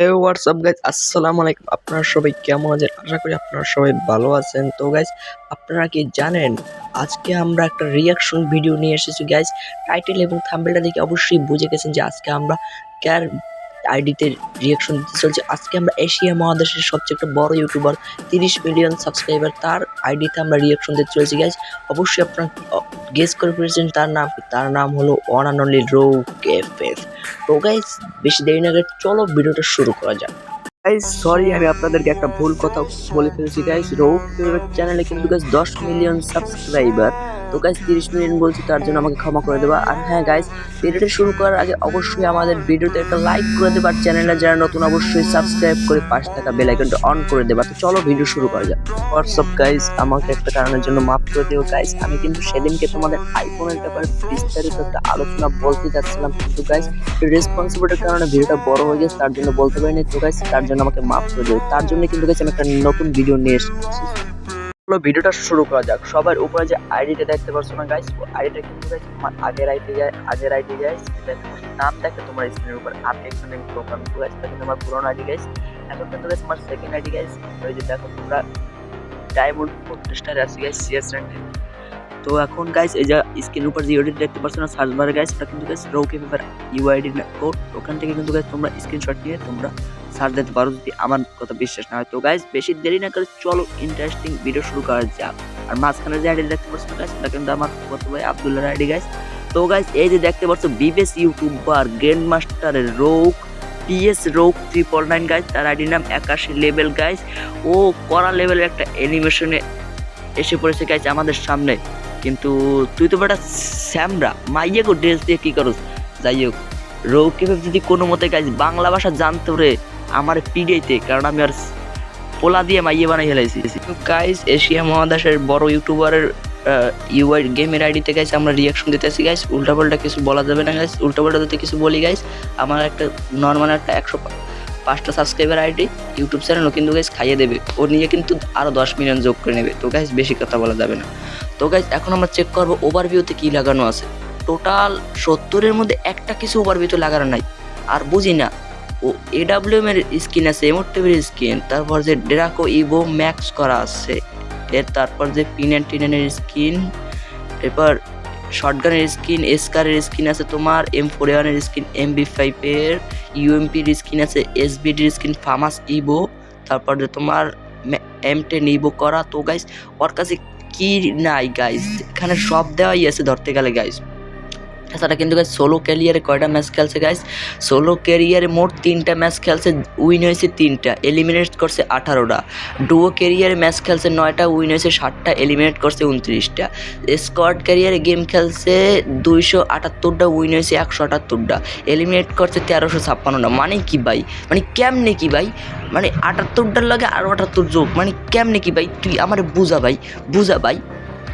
WhatsApp guys আসসালামু আলাইকুম আপনারা সবাই কেমন আছেন আশা করি আপনারা সবাই ভালো আছেন তো গাইজ আপনারা কি জানেন আজকে আমরা একটা রিয়াকশন ভিডিও নিয়ে এসেছি গাইজ টাইটেল এবং থাম্বেলটা দেখে অবশ্যই বুঝে গেছেন যে আজকে আমরা কার আইডিতে রিয়াকশন দিতে চলছে। আজকে আমরা এশিয়া মহাদেশের সবচেয়ে একটা বড় ইউটিউবার তিরিশ মিলিয়ন সাবস্ক্রাইবার তার আইডিতে আমরা রিয়াকশন দিতে চলেছি গাইজ অবশ্যই আপনারা গেস করে ফেলেছেন, তার নাম তার নাম হলো অনলি রো কেফেফ তো গাইস বেশি দেরি না চলো ভিডিওটা শুরু করা যাক। গাইজ সরি আমি আপনাদেরকে একটা ভুল কথা বলে ফেলেছি গাইজ রৌফ চ্যানেলে কিন্তু গাইজ দশ মিলিয়ন সাবস্ক্রাইবার তো গাইজ তিরিশ মিনিট বলছি, তার জন্য আমাকে ক্ষমা করে দেবা। আর হ্যাঁ গাইজ ভিডিওটা শুরু করার আগে অবশ্যই আমাদের ভিডিওতে একটা লাইক করে দেবার আর চ্যানেলটা যারা নতুন, অবশ্যই সাবস্ক্রাইব করে পাশে থাকা বেল আইকনটা অন করে দেবা। তো চলো ভিডিও শুরু করা যাক। হোয়াটসঅ্যাপ গাইজ আমাকে একটা কারণের জন্য মাফ করে দিও গাইজ আমি কিন্তু সেদিনকে তোমাদের আইফোনের ব্যাপারে বিস্তারিত একটা আলোচনা বলতে যাচ্ছিলাম, কিন্তু গাইজ রেসপন্সিবিলিটির কারণে ভিডিওটা বড় হয়ে গেছে, তার জন্য বলতে পারিনি। তো গাইজ তার জন্য আমাকে মাফ করে দিও। তার জন্য কিন্তু গাইজ আমি একটা নতুন ভিডিও নিয়ে এসেছি। চলো ভিডিওটা শুরু করা যাক। সবার উপরে যে আইডিটা দেখতে পারছ না গাইস আইডিটা কিন্তু গাইস তোমার আগের আইডি গাই আগের আইডি এটা নাম দেখে তোমার স্ক্রিনের উপর আপনি এখানে প্রোগ্রাম গাইস এটা কিন্তু আমার পুরনো আইডি গাইস এখন কিন্তু গাইস আমার সেকেন্ড আইডি গাইস ওই যে দেখো তোমরা ডায়মন্ড স্টার আছে গাইস সিএস র্যাঙ্ক তো এখন গাইস এই যে স্ক্রিনের উপর যে ইউডিট দেখতে পাচ্ছ না সার্চ বারে গাইস এটা কিন্তু গাইস রোকে পেপার ইউআইডি কোড ওখান থেকে কিন্তু গাইস তোমরা স্ক্রিনশট নিয়ে তোমরা সার্চ দিতে পারো যদি আমার কথা বিশ্বাস না হয়। তো গাইস বেশি দেরি না করে চলো ইন্টারেস্টিং ভিডিও শুরু করা যাক। আর মাঝখানে যে আইডি দেখতে পাচ্ছ গাইস এটা কিন্তু আমার কত ভাই আব্দুল্লাহর আইডি গাইস তো গাইস এই যে দেখতে পাচ্ছ বিবেস ইউটিউবার গ্র্যান্ড মাস্টারের রোক টিএস রোক ট্রিপল নাইন গাইস তার আইডি নাম একাশি লেভেল গাইস ও করা লেভেলের একটা অ্যানিমেশনে এসে পড়েছে গাইস আমাদের সামনে। কিন্তু তুই তো বেটা স্যামরা গো ড্রেস দিয়ে কি করস? যাই হোক রৌকে যদি কোনো মতে গাইস বাংলা ভাষা জানতো রে আমার পিডিআইতে কারণ আমি আর পোলা দিয়ে মাইয়ে বানাই ফেলাইছি। গাইস এশিয়া মহাদেশের বড় ইউটিউবারের ইউআই গেমের আইডিতে গাইস আমরা রিয়াকশন দিতেছি গাইস উল্টাপাল্টা কিছু বলা যাবে না গাইস উল্টাপাল্টা যদি কিছু বলি গাইস আমার একটা নর্মাল একটা একশো পাঁচটা সাবস্ক্রাইবার আইডি ইউটিউব চ্যানেলও কিন্তু গাইস খাইয়ে দেবে। ও নিয়ে কিন্তু আরও দশ মিলিয়ন যোগ করে নেবে। তো গাইস বেশি কথা বলা যাবে না। তো গাইস এখন আমরা চেক করব ওভারভিউতে কী লাগানো আছে। টোটাল সত্তরের মধ্যে একটা কিছু ওভারভিউতে লাগানো নাই। আর বুঝি না ও এডাব্লিউএম এর স্কিন আছে এমোটেবের স্কিন তারপর যে ডেরাকো ইভো ম্যাক্স করা আছে, এর তারপর যে পিনেন টিনেনের স্কিন এরপর শর্টগানের স্কিন এসকারের স্কিন আছে তোমার এম ফোর ওয়ানের স্কিন এম বি ফাইভের ইউএমপির স্কিন আছে এসবিডির স্কিন ফামাস ইভো তারপর যে তোমার এম টেন ইভো করা, তো গাইস ওর কাছে কি নাই গাইস এখানে সব দেওয়াই আছে ধরতে গেলে গাইস তাছাড়া কিন্তু গাইস সোলো ক্যারিয়ারে কয়টা ম্যাচ খেলছে গাইস সোলো ক্যারিয়ারে মোট তিনটা ম্যাচ খেলছে উইন হয়েছে তিনটা এলিমিনেট করছে আঠারোটা। ডুও ক্যারিয়ারে ম্যাচ খেলছে নয়টা উইন হয়েছে ষাটটা এলিমিনেট করছে উনত্রিশটা। স্কোয়াড ক্যারিয়ারে গেম খেলছে দুইশো আটাত্তরটা উইন হয়েছে একশো আটাত্তরটা। এলিমিনেট করছে তেরোশো ছাপ্পান্নটা। মানে কি ভাই? মানে কেমনে কি ভাই? মানে আটাত্তরটার লাগে আরও আটাত্তর যোগ মানে কেমনে কি ভাই? তুই আমার বুঝা ভাই বুঝা ভাই।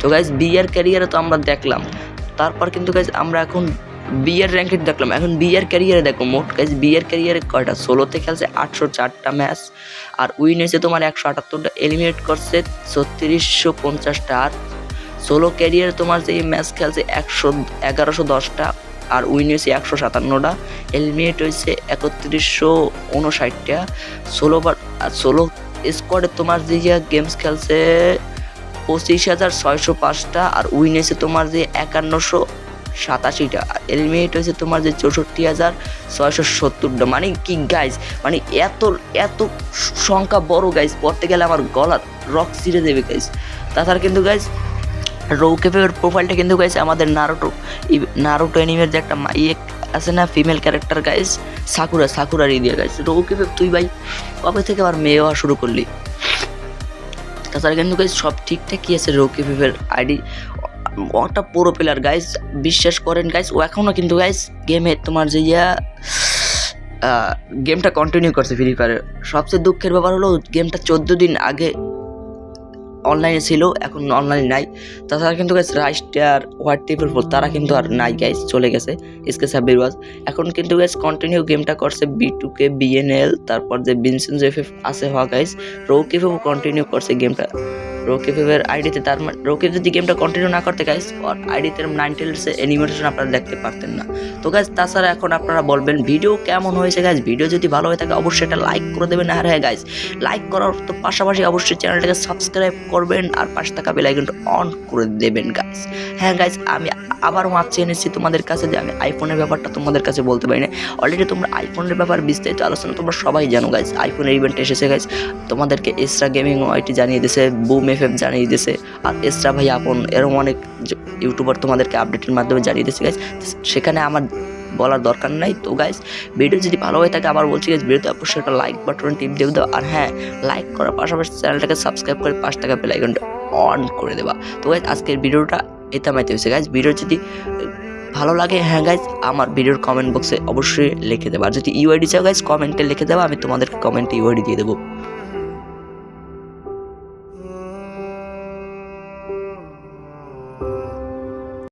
তো গাইজ বিয়ার ক্যারিয়ারে তো আমরা দেখলাম। তারপর কিন্তু গাইজ আমরা এখন বিয়ের র্যাঙ্কেট দেখলাম। এখন বিয়ের ক্যারিয়ারে দেখো, মোট গাইজ বিয়ের ক্যারিয়ারে কয়টা? ষোলোতে খেলছে আটশো চারটা ম্যাচ আর উইন হয়েছে তোমার একশো আটাত্তরটা এলিমিনেট করছে ছত্রিশশো পঞ্চাশটা, আর ষোলো ক্যারিয়ারে তোমার যে ম্যাচ খেলছে একশো, এগারোশো দশটা, আর উইন হয়েছে একশো সাতান্নটা এলিমিনেট হয়েছে একত্রিশশো উনষাটটা ষোলো বার, আর ষোলো স্কোয়াডে তোমার যে গেমস খেলছে পঁচিশ হাজার ছয়শো পাঁচটা আর উইন হয়েছে তোমার যে একান্নশো সাতাশিটা। আর এলিমিনেট হয়েছে তোমার যে চৌষট্টি হাজার ছয়শো সত্তরটা। মানে কি গাইজ মানে এত এত সংখ্যা বড় গাইজ পড়তে গেলে আমার গলার রক ছিঁড়ে দেবে গাইজ তাছাড়া কিন্তু গাইজ রৌকেপের প্রোফাইলটা কিন্তু গাইছে আমাদের নারোটো নারোটো অ্যানিমের যে একটা ইয়ে আছে না ফিমেল ক্যারেক্টার গাইজ সাকুরা সাকুরার দিয়ে গাইছে রৌকেপে তুই ভাই, কবে থেকে আবার মেয়ে হওয়া শুরু করলি? তাছাড়া কিন্তু গাইজ সব ঠিকঠাকই আছে রকি ফিফের আইডি। ওটা পুরো প্লেয়ার গাইজ বিশ্বাস করেন গাইজ ও এখনও কিন্তু গাইজ গেমে তোমার যে ইয়া গেমটা কন্টিনিউ করছে ফ্রি ফায়ারে সবচেয়ে দুঃখের ব্যাপার হলো গেমটা চোদ্দ দিন আগে অনলাইনে ছিল, এখন অনলাইনে নাই। তাছাড়া কিন্তু গাইস রাইস্টার হোয়াইট টেবিল ফোর তারা কিন্তু আর নাই গাইস চলে গেছে এসকে সাব্বির ওয়াজ এখন কিন্তু গাইস কন্টিনিউ গেমটা করছে বি টু কে বিএনএল তারপর যে বিনসেন জেফ আছে হওয়া গাইস রো কিফেও কন্টিনিউ করছে গেমটা রকিফের আইডিতে তার মানে রকিব যদি গেমটা কন্টিনিউ না করতে গাইস ওর আইডিতে নাইনটেলসে অ্যানিমেশন আপনারা দেখতে পারতেন না। তো গাইস তাছাড়া এখন আপনারা বলবেন, ভিডিও কেমন হয়েছে গাইস ভিডিও যদি ভালো হয়ে থাকে, অবশ্যই এটা লাইক করে দেবেন। আর হ্যাঁ গাইস লাইক করার তো পাশাপাশি অবশ্যই চ্যানেলটাকে সাবস্ক্রাইব করবেন আর পাশে থাকা আইকনটা অন করে দেবেন গাইস হ্যাঁ গাইস আমি আবারও মাপ চেয়ে এনেছি তোমাদের কাছে যে আমি আইফোনের ব্যাপারটা তোমাদের কাছে বলতে পারি না। অলরেডি তোমরা আইফোনের ব্যাপার বিস্তারিত আলোচনা তোমরা সবাই জানো গাইস আইফোনের ইভেন্ট এসেছে গাইস তোমাদেরকে এসরা গেমিং ওয়াইটি জানিয়ে দিয়েছে বুম এফ এফ জানিয়ে দিয়েছে, আর এসরা ভাই আপন এরকম অনেক ইউটিউবার তোমাদেরকে আপডেটের মাধ্যমে জানিয়ে দিয়েছে গাইস সেখানে আমার বলার দরকার নাই। তো গাইস ভিডিও যদি ভালো হয়ে থাকে, আবার বলছি গাইস ভিডিওতে অবশ্যই একটা লাইক বাটন টিপ দেবে দাও। আর হ্যাঁ লাইক করার পাশাপাশি চ্যানেলটাকে সাবস্ক্রাইব করে পাঁচ টাকা বেল আইকনটা অন করে দেবা। তো গাইস আজকের ভিডিওটা এটা মাইতে হয়েছে গাইস ভিডিও যদি ভালো লাগে হ্যাঁ গাইজ আমার ভিডিওর কমেন্ট বক্সে অবশ্যই লিখে দেবো। আর যদি ইউআইডি চাও গাইজ কমেন্টে লিখে দেবো, আমি তোমাদেরকে কমেন্টে ইউআইডি দিয়ে দেবো।